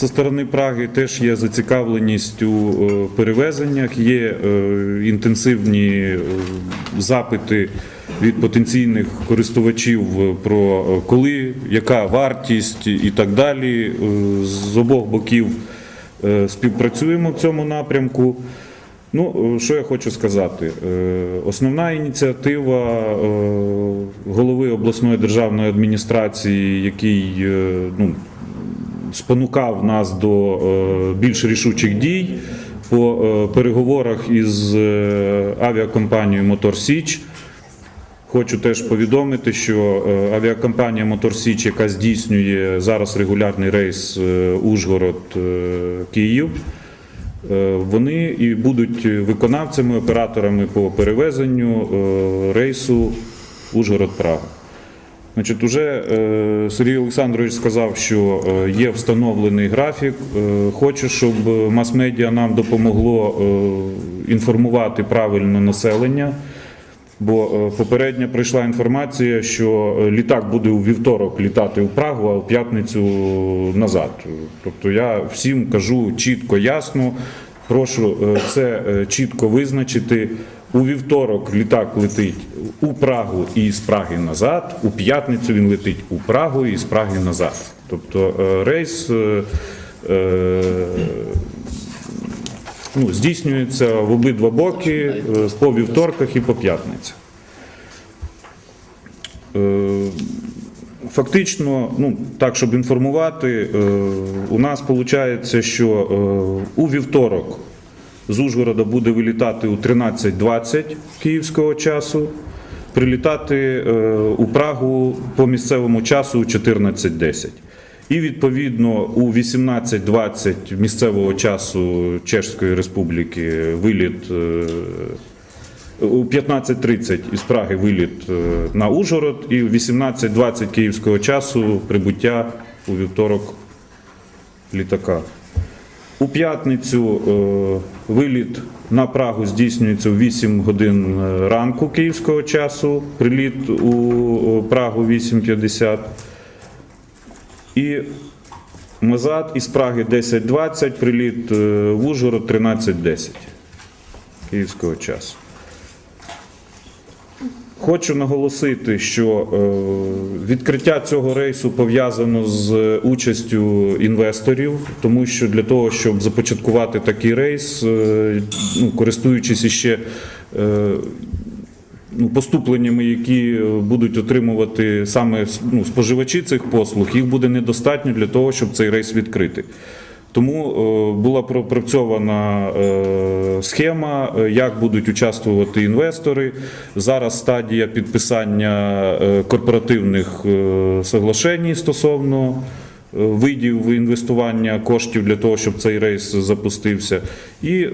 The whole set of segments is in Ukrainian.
зі сторони Праги теж є зацікавленість у е, перевезеннях, є е, інтенсивні е, запити від потенційних користувачів про коли, яка вартість і так далі. З обох боків співпрацюємо в цьому напрямку. Ну, що я хочу сказати? Основна ініціатива голови обласної державної адміністрації, який ну, спонукав нас до е, більш рішучих дій по е, переговорах із е, авіакомпанією Мотор Січ. Хочу теж повідомити, що авіакомпанія Мотор Січ, яка здійснює зараз регулярний рейс Ужгород-Київ, Вони і будуть виконавцями, операторами по перевезенню рейсу Ужгород-Прага. Значить, уже е, Сергій Олександрович сказав, що е, є встановлений графік. Е, Хочу, щоб мас-медіа нам допомогло інформувати правильно населення. Бо попередньо прийшла інформація, що літак буде у вівторок літати у Прагу, а в п'ятницю назад. Тобто я всім кажу чітко, ясно. Прошу це чітко визначити. У вівторок літак летить у Прагу і з Праги назад. У п'ятницю він летить у Прагу і з Праги назад. Тобто е, рейс е, е, ну, здійснюється в обидва боки по вівторках і по п'ятницях. Фактично, ну так, щоб інформувати, у нас виходить, що у вівторок з Ужгорода буде вилітати у 13.20 київського часу, прилітати е, у Прагу по місцевому часу у 14.10. І відповідно у 18.20 місцевого часу Чешської Республіки виліт. е, У 15.30 із Праги виліт е, на Ужгород і у 18.20 київського часу прибуття у вівторок літака. У п'ятницю е, виліт на Прагу здійснюється в 8 годин е, ранку київського часу, приліт у е, Прагу 8.50. І назад із Праги 10.20, приліт в Ужгород 13.10 київського часу. Хочу наголосити, що е, відкриття цього рейсу пов'язано з участю інвесторів, тому що для того, щоб започаткувати такий рейс, е, ну, користуючись іще е, ну, поступленнями, які е, будуть отримувати саме ну, споживачі цих послуг, їх буде недостатньо для того, щоб цей рейс відкрити. Тому е, була пропрацьована е, схема, е, як будуть участвувати інвестори. Зараз стадія підписання корпоративних соглашень стосовно видів інвестування коштів для того, щоб цей рейс запустився. І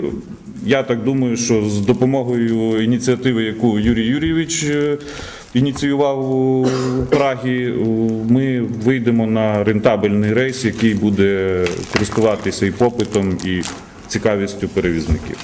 я так думаю, що з допомогою ініціативи, яку Юрій Юрійович ініціював у Прагі, ми вийдемо на рентабельний рейс, який буде користуватися і попитом, і цікавістю перевізників.